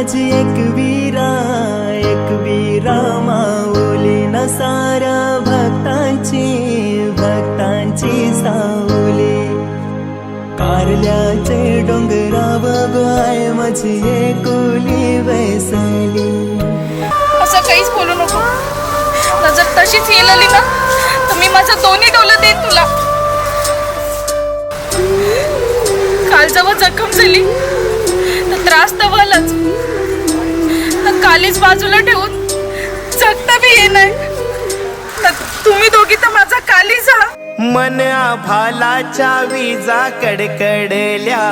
I माझी एक वीरा एक वीरा माऊली न सारा भक्तांची भक्तांची साऊली कारल्याचे डोंगराव गाय माझी एकुली वैसली. असं काहीच बोलू नको. नजर तशीच येईल अली ना तर मी माझं दोन्ही डोलं देईन तुला. काल जेव्हा जखम झाली. त्रास तर व्हालच तर कालीच बाजूला ठेवून जगता बी येणार तर तुम्ही दोघी तर माझा काली जा. मन आभालाच्या विजा कडकडल्या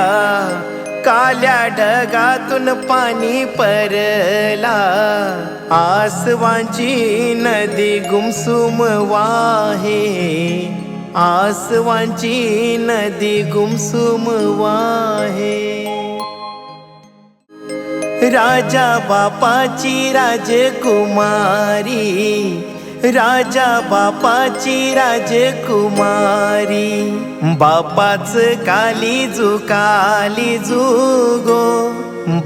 काल्या ढगातून पाणी परला. आसवांची नदी गुमसुम वाहे आसवांची नदी गुमसुम वाहे. राजा बापाची राजकुमारी राजा बापाची राजकुमारी बापाच काली काली जुगो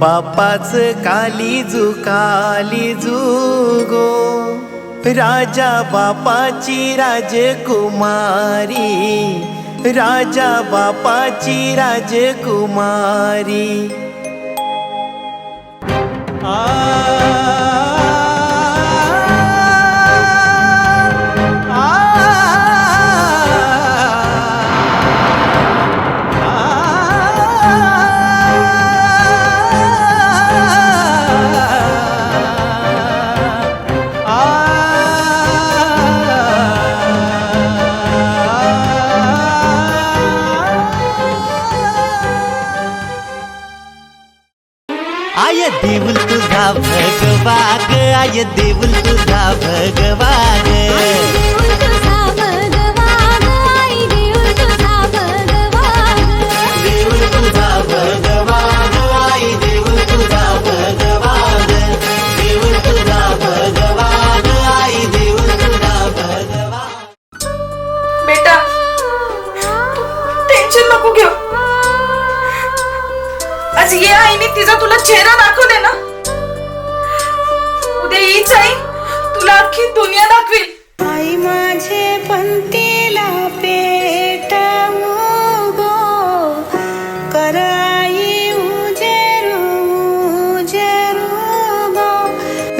बापाच काली काली जुगो राजा बापाची राजकुमारी राजा बापाची राजकुमारी Ah. आय देऊल तुझा भगवा ग आय देऊल तुझा भगवा ग देऊळ तुझा भगवान आई देऊळ तुझा भगवान. देऊल तुझा भगवा ग आई देऊळ तुझा भगवा ग देऊळ तुझा भगवा ग आई देऊळ तुझा भगवा बेटा टेन्शन नको घेऊ. आज ये आईने तिचा तुला चेहरा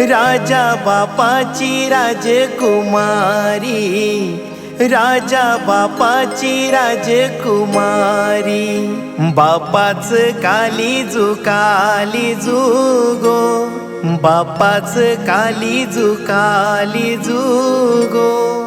राजा बापाची राजकुमारी राजा बापाची राजकुमारी. बापाच काली काली जुगो बापाच काली काली जुगो